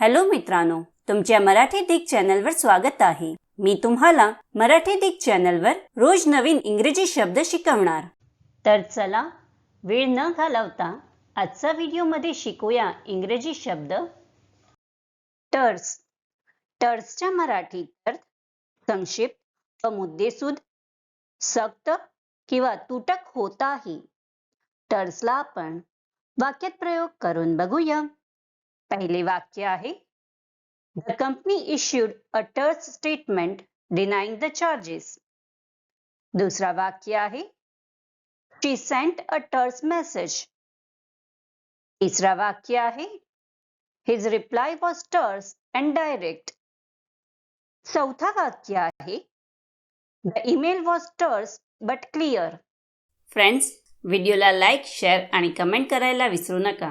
Hello मित्रांनो तुमच्या मराठी दिग चॅनलवर स्वागत आहे. मी तुम्हाला मराठी दिग चॅनलवर रोज नवीन इंग्रजी शब्द शिकवणार. तर चला वेळ न घालवता आजचा व्हिडिओमध्ये शिकूया इंग्रजी शब्द. टर्स. टर्सच्या मराठी अर्थ संक्षिप्त व मुद्देसूद सक्त किंवा तुटक होताही टर्सला आपण वाक्यात प्रयोग करून बघूया. पहिले वाक्य आहे. The company issued a terse statement denying the charges दुसरा वाक्य आहे. शी सेंट अ टर्स मेसेज तिसरा वाक्य आहे. His reply was terse and direct चौथा वाक्य आहे. The email was terse but clear friends व्हिडिओला लाईक शेअर आणि कमेंट करायला विसरू नका.